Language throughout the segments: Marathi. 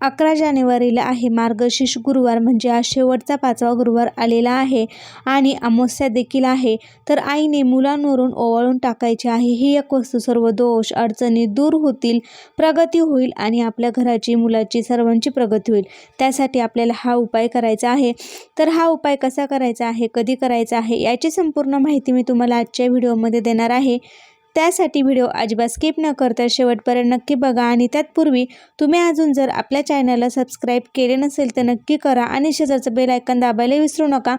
अकरा जानेवारीला आहे. मार्गशीर्ष गुरुवार म्हणजे आज शेवटचा पाचवा गुरुवार आलेला आहे आणि अमावस्या देखील आहे. तर आईने मुलांवरून ओवाळून टाकायची आहे. ही एक वस्तू सर्व दोष अडचणी दूर होतील प्रगती होईल आणि आपल्या घराची मुलाची सर्वांची प्रगती होईल. त्यासाठी आपल्याला हा उपाय करायचा आहे. तर हा उपाय कसा करायचा आहे कधी करायचा आहे याची संपूर्ण माहिती मी तुम्हाला आजच्या व्हिडिओमध्ये देणार आहे. त्यासाठी व्हिडिओ अजिबात स्किप न करता शेवटपर्यंत नक्की बघा आणि त्यातपूर्वी तुम्ही अजून जर आपल्या चॅनलला सबस्क्राईब केले नसेल तर नक्की करा आणि शेजारचं बेल आयकन दाबायला विसरू नका.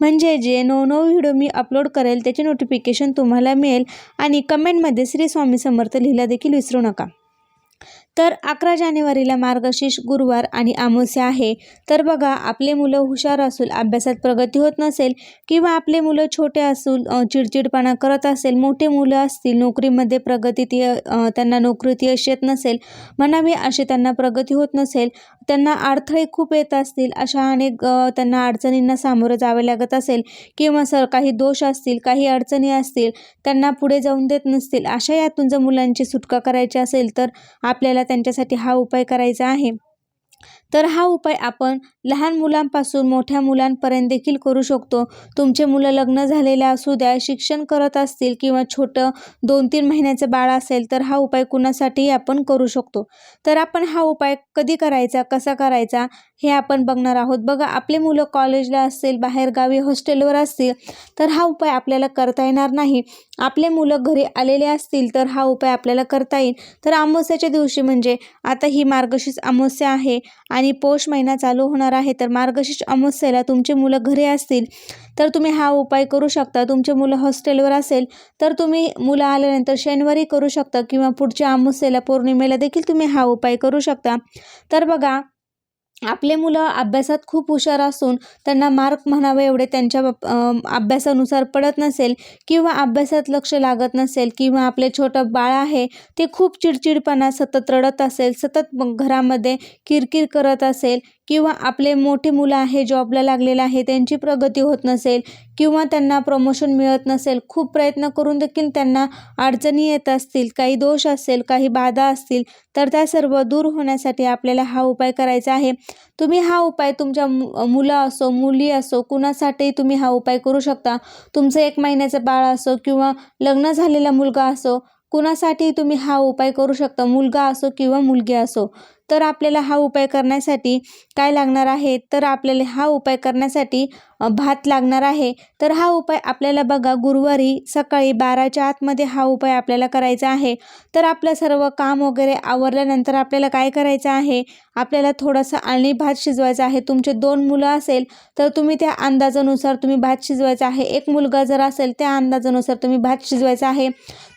म्हणजे जे नो व्हिडिओ मी अपलोड करेल त्याचे नोटिफिकेशन तुम्हाला मिळेल आणि कमेंटमध्ये श्री स्वामी समर्थ लिहिला देखील विसरू नका. तर अकरा जानेवारीला मार्गशीर्ष गुरुवार आणि अमावस्या आहे. तर बघा आपले मुलं हुशार असून अभ्यासात प्रगती होत नसेल किंवा आपले मुलं छोटे असून चिडचिडपणा करत असेल मोठे मुलं असतील नोकरीमध्ये प्रगती ती त्यांना नोकरीत यश येत नसेल म्हणावी अशी त्यांना प्रगती होत नसेल त्यांना अडथळे खूप येत असतील अशा अनेक त्यांना अडचणींना सामोरं जावे लागत असेल किंवा सर काही दोष असतील काही अडचणी असतील त्यांना पुढे जाऊन देत नसतील अशा यातून जर मुलांची सुटका करायची असेल तर आपल्याला त्यांच्यासाठी हा उपाय करायचा आहे. तर हा उपाय आपण लहान मुलांपासून मोठ्या मुलांपर्यंत देखील करू शकतो. तुमचे मुलं लग्न झालेले असू द्या शिक्षण करत असतील किंवा छोटं दोन तीन महिन्याचं बाळ असेल तर हा उपाय कुणासाठीही आपण करू शकतो. तर आपण हा उपाय कधी करायचा कसा करायचा हे आपण बघणार आहोत. बघा आपले मुलं कॉलेजला असतील बाहेरगावी हॉस्टेलवर असतील तर हा उपाय आपल्याला करता येणार नाही. आपले मुलं घरी आलेले असतील तर हा उपाय आपल्याला करता येईल. तर अमावस्याच्या दिवशी म्हणजे आता ही मार्गशीर्ष अमावस्या आहे. आणि पौष महिना चालू होणार आहे तर मार्गशीर्ष अमावस्येला तुमचे मुलं घरी असतील तर तुम्ही हा उपाय करू शकता. तुमचे मुलं हॉस्टेलवर असेल तर तुम्ही मुलं आल्यानंतर शनिवारी करू शकता किंवा पुढच्या अमावस्येला पौर्णिमेला देखील तुम्ही हा उपाय करू शकता. तर बघा आपले मुलं अभ्यासात खूप हुशार असून त्यांना मार्क म्हणावे एवढे त्यांच्या अभ्यासानुसार पडत नसेल किंवा अभ्यासात लक्ष लागत नसेल किंवा आपले छोटं बाळ आहे ते खूप चिडचिडपणा सतत रडत असेल सतत घरामध्ये किरकिर करत असेल किंवा आपले मोठे मुलं आहे जॉबला लागलेलं आहे त्यांची प्रगती होत नसेल किंवा त्यांना प्रमोशन मिळत नसेल खूप प्रयत्न करून देखील त्यांना अडचणी येत असतील काही दोष असेल काही बाधा असतील तर त्या सर्व दूर होण्यासाठी आपल्याला हा उपाय करायचा आहे. तुम्ही हा उपाय तुमच्या मु मुलं असो मुली असो कुणासाठी तुम्ही हा उपाय करू शकता. तुमचं एक महिन्याचं बाळ असो किंवा लग्न झालेला मुलगा असो कुणासाठी तुम्ही हा उपाय करू शकता मुलगा असो किंवा मुलगी असो. तर आपल्याला हा उपाय करण्यासाठी काय लागणार आहे? तर आपल्याला हा उपाय करण्यासाठी भात लागणार आहे. तर हा उपाय आपल्याला बघा गुरुवारी सकाळी बाराच्या आतमध्ये हा उपाय आपल्याला करायचा आहे. तर आपलं सर्व काम वगैरे आवरल्यानंतर आपल्याला काय करायचं आहे? आपल्याला थोडंसं आणि भात शिजवायचा आहे. तुमचे दोन मुलं असेल तर तुम्ही त्या अंदाजानुसार तुम्ही भात शिजवायचा आहे. एक मुलगा जर असेल त्या अंदाजानुसार तुम्ही भात शिजवायचा आहे.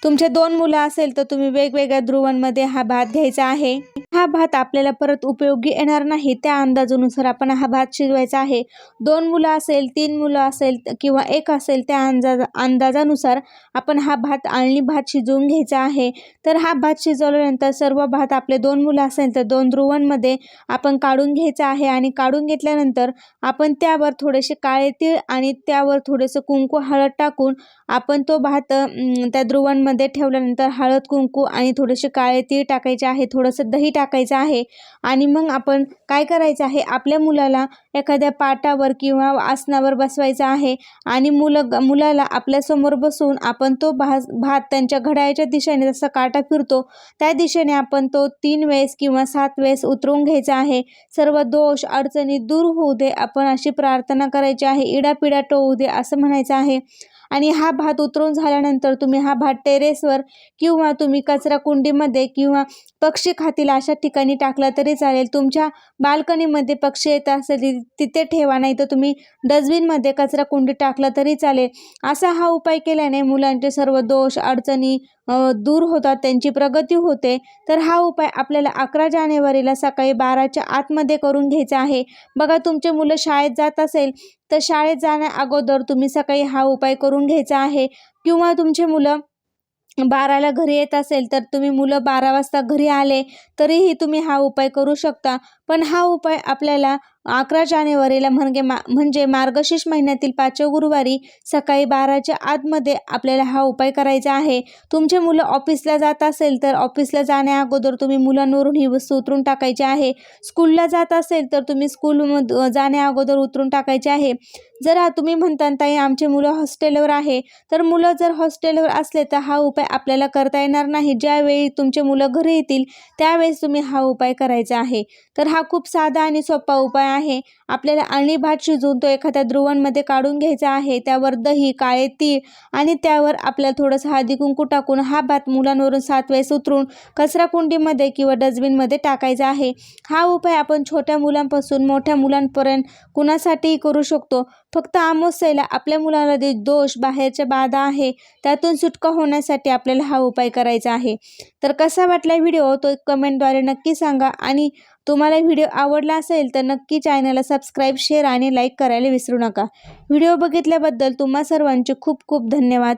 तुमचे दोन मुलं असेल तर तुम्ही वेगवेगळ्या ध्रुवांमध्ये हा भात घ्यायचा आहे. हा भात आपल्याला परत उपयोगी येणार नाही. त्या अंदाजानुसार आपण हा भात शिजवायचा आहे. दोन मुलं असेल असेल तीन मुलं असेल किंवा एक असेल त्या अंदाज अंदाजानुसार आपण हा भात आळणी भात शिजवून घ्यायचा आहे. तर हा भात शिजवल्यानंतर सर्व भात आपले दोन मुलं असेल तर दोन ध्रुवांमध्ये आपण काढून घ्यायचा आहे आणि काढून घेतल्यानंतर आपण त्यावर थोडेसे काळे तीळ आणि त्यावर थोडेसं कुंकू हळद टाकून आपण तो भात त्या ध्रुवांमध्ये ठेवल्यानंतर हळद कुंकू आणि थोडेसे काळे तीळ टाकायचे आहे थोडंसं दही टाकायचं आहे. आणि मग आपण काय करायचं आहे? आपल्या मुलाला एखाद्या पाटावर किंवा आसनावर बसवायचा आहे आणि मुलं मुलाला आपल्यासमोर बसून आपण तो भास भात त्यांच्या घड्याळाच्या दिशेने जसा काटा फिरतो त्या दिशेने आपण तो तीन वेळेस किंवा सात वेळेस उतरवून घ्यायचा आहे. सर्व दोष अडचणी दूर होऊ दे आपण अशी प्रार्थना करायची आहे इडापिडा टोवू दे असं म्हणायचं आहे. आणि हा भात उतरून झाल्यानंतर तुम्ही हा भात टेरेसवर किंवा तुम्ही कचरा कुंडीमध्ये किंवा पक्षी खातील अशा ठिकाणी टाकला तरी चालेल. तुमच्या बाल्कनीमध्ये पक्षी येत असेल तिथे ठेवा नाही तर तुम्ही डस्टबिनमध्ये कचरा कुंडी टाकला तरी चालेल. असा हा उपाय केल्याने मुलांचे सर्व दोष अडचणी दूर होतात त्यांची प्रगती होते तर हा उपाय आपल्याला अकरा जानेवारीला सकाळी बाराच्या आतमध्ये करून घ्यायचा आहे. बघा तुमचे मुलं शाळेत जात असेल तर शाळेत जाण्या अगोदर तुम्ही सकाळी हा उपाय करून घ्यायचा आहे. किंवा तुमचे मुलं बाराला घरी येत असेल तर तुम्ही मुलं बारा वाजता घरी आले तरीही तुम्ही हा उपाय करू शकता. पण हा उपाय आपल्याला अकरा जानेवारीला म्हणजे मा म्हणजे मार्गशीर्ष महिन्यातील पाचव्या गुरुवारी सकाळी बाराच्या आतमध्ये आपल्याला हा उपाय करायचा आहे. तुमचे मुलं ऑफिसला जात असेल तर ऑफिसला जाण्या अगोदर तुम्ही मुलांवरून ही वस्तू उतरून टाकायची आहे. स्कूलला जात असेल तर तुम्ही स्कूलमध जाण्या अगोदर उतरून टाकायचे आहे. जर हा तुम्ही म्हणता ताई आमचे मुलं हॉस्टेलवर आहे. तर मुलं जर हॉस्टेलवर असले तर हा उपाय आपल्याला करता येणार नाही. ज्यावेळी तुमचे मुलं घरी येतील त्यावेळेस तुम्ही हा उपाय करायचा आहे. तर हा खूप साधा आणि सोपा उपाय आहे. आपल्याला अळणी भात शिजवून तो एखाद्या ध्रुवांमध्ये काढून घ्यायचा आहे. त्यावर दही काळे तीळ आणि त्यावर आपल्याला थोडंसं हळदी कुंकू टाकून हा भात मुलांवरून सात वेळेस उतरून कचरा कुंडीमध्ये किंवा डस्टबिनमध्ये टाकायचा आहे. हा उपाय आपण छोट्या मुलांपासून मोठ्या मुलांपर्यंत कुणासाठीही करू शकतो. फक्त अमावस्येला आपल्या मुलाला जे दोष बाहेरच्या बाधा आहे त्यातून सुटका होण्यासाठी आपल्याला हा उपाय करायचा आहे. तर कसा वाटला व्हिडिओ? तो कमेंटद्वारे नक्की सांगा आणि तुम्हाला व्हिडिओ आवडला असेल तर नक्की चॅनलला सबस्क्राईब शेअर आणि लाईक करायला विसरू नका. व्हिडिओ बघितल्याबद्दल तुम्हा सर्वांचे खूप खूप धन्यवाद.